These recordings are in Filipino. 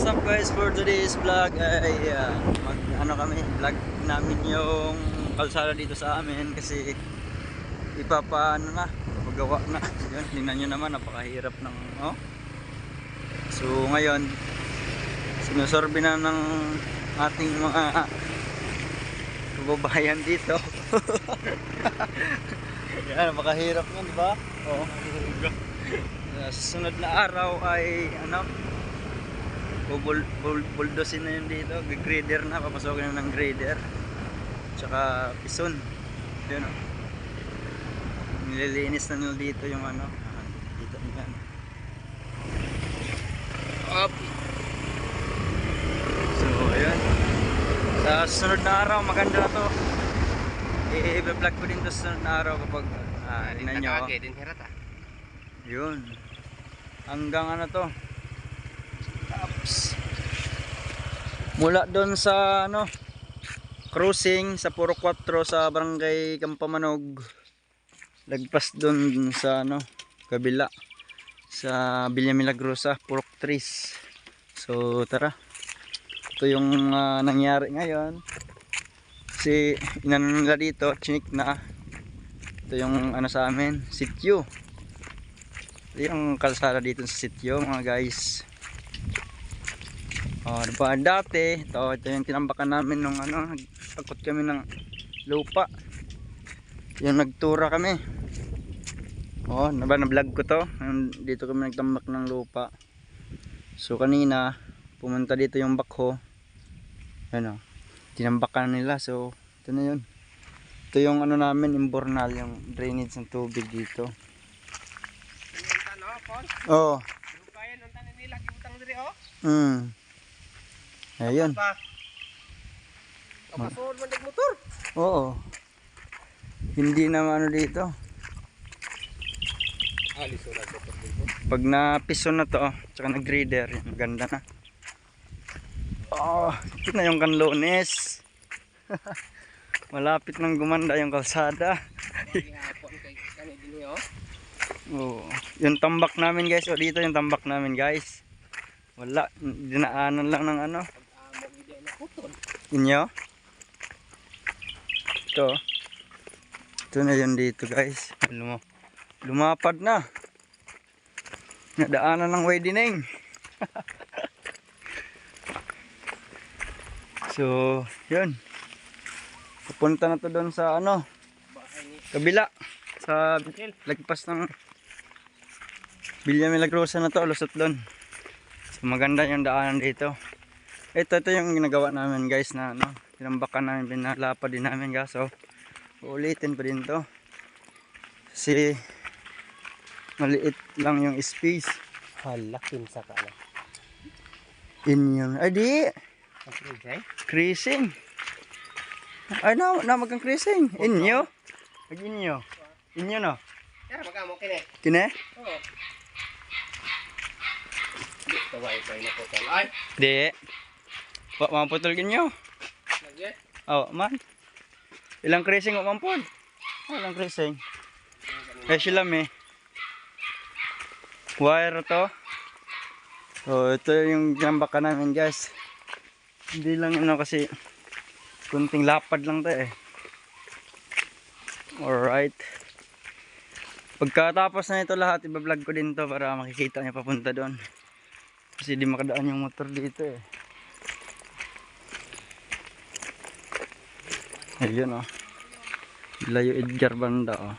what's up guys for today's vlog ay uh, mag ano kami vlog namin yung kalsada dito sa amin kasi ipapa ano na pagawa na. Yun tingnan nyo naman napakahirap ng oh so ngayon sinusorbe na ng ating mga kababayan dito. Yan napakahirap nga di ba? Oh sa susunod na araw ay ano bubul bul buldosin na yun dito. Grader na. Papasokin na ng grader. Tsaka pison yun. O nililinis na nila dito yung ano. Dito yan up so ayun sa susunod na araw maganda na to. I-vlog ko din to sa susunod na araw kapag ah, tingnan nyo oh. Yun. Hanggang ano to? Ups. Mula doon sa ano crossing sa Puro 4 sa Barangay Kampamanog. Lagpas doon sa ano kabila sa Villa Milagrosa, Purok Trees. So tara. Ito yung ah, nangyari ngayon. Kasi inano nila dito, chinik na. Ito yung ano sa amin, sityo. Ito yung kalsada dito sa sityo mga guys. Oh, diba dati, ito, ito yung tinambakan namin nung ano, nagtakot kami ng lupa. Yung nagtura kami. Oh, naba na vlog ko to. Dito kami nagtambak ng lupa. So kanina, pumunta dito yung bakho. Ano, tinambakan nila. So, ito na yun. Ito yung ano namin, imbornal, yung drainage ng tubig dito. Yung tano, Paul. Oh, Kaya nung tanan nila gibutang diri oh. Hmm. Ayun. Pa. Kapasuod man motor. Oo. Hindi na ano dito. Dito. Pag napiso na to, oh, tsaka nag-grader, yan, maganda na. Oh, ito na yung kanlones. Malapit nang gumanda yung kalsada. Dinhi oh. Yung tambak namin guys, o dito yung tambak namin guys. Wala, dinaanan lang ng ano. Putol. Inyo? Ito. Ito na yun dito guys. Lum lumapad na. Nadaanan ng widening. so, yun. Pupunta na to doon sa ano, kabila. Sa lagpas ng Villa Milagrosa na to, lusot doon. So, maganda yung daanan dito. Ito, ito yung ginagawa namin guys na ano, tinambakan namin, pinalapad din namin guys. So, uulitin pa din to. Kasi, maliit lang yung space. Hala kinsa ka lang. In yun. Ay di, jay. creasing. Ay na, na magang creasing. Inyo. Mag inyo. Inyo no. Kaya magamo kini. Kine? Oo. Di kaway kay na putol. Ay. Di. Wa maputol kinyo. Lagi. Oh, man. Ilang creasing o mampod? Oh, ilang creasing. Eh sila me. Wire to. So, ito yung ginambaka namin guys. Hindi lang ano kasi kunting lapad lang to eh. Alright. Pagkatapos na ito lahat, ibablog ko din to para makikita niya papunta doon. Kasi di makadaan yung motor dito eh. Ayun oh. Layo Edgar Banda oh.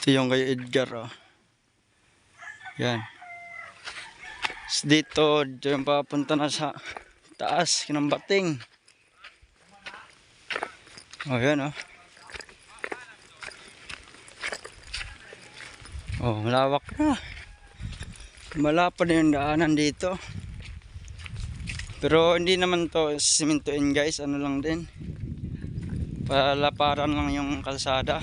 Ito yung kay Edgar oh. Yan. Dito, yung papunta na sa taas, kinambating. Oh, yan oh. Oh, malawak na. Malapad na yung daanan dito. Pero hindi naman to simintuin guys, ano lang din. Palaparan lang yung kalsada.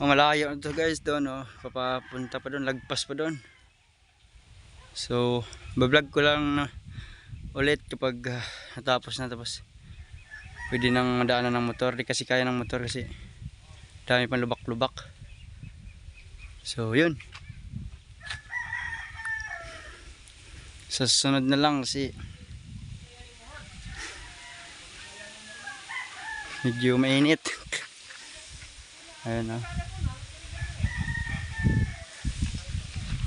Oh, malayo to guys doon oh. Papapunta pa doon, lagpas pa doon. So, bablog ko lang na ulit kapag ah, natapos na tapos pwede nang madaanan ng motor. Di kasi kaya ng motor kasi dami pang lubak-lubak. So, yun. Sa susunod na lang kasi medyo mainit. Ayun oh.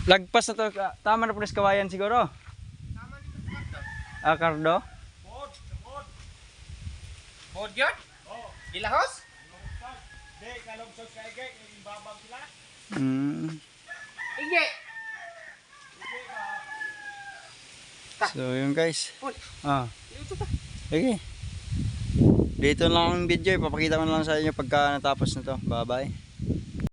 Lagpas na to. ka- Tama na po sa kawayan siguro. Ah, Cardo? Bod yun? Ilahos? Mm. So, yun guys. Uy. Ah, sige. Dito lang ang video. Ipapakita ko na lang sa inyo pagka natapos na to. Bye-bye.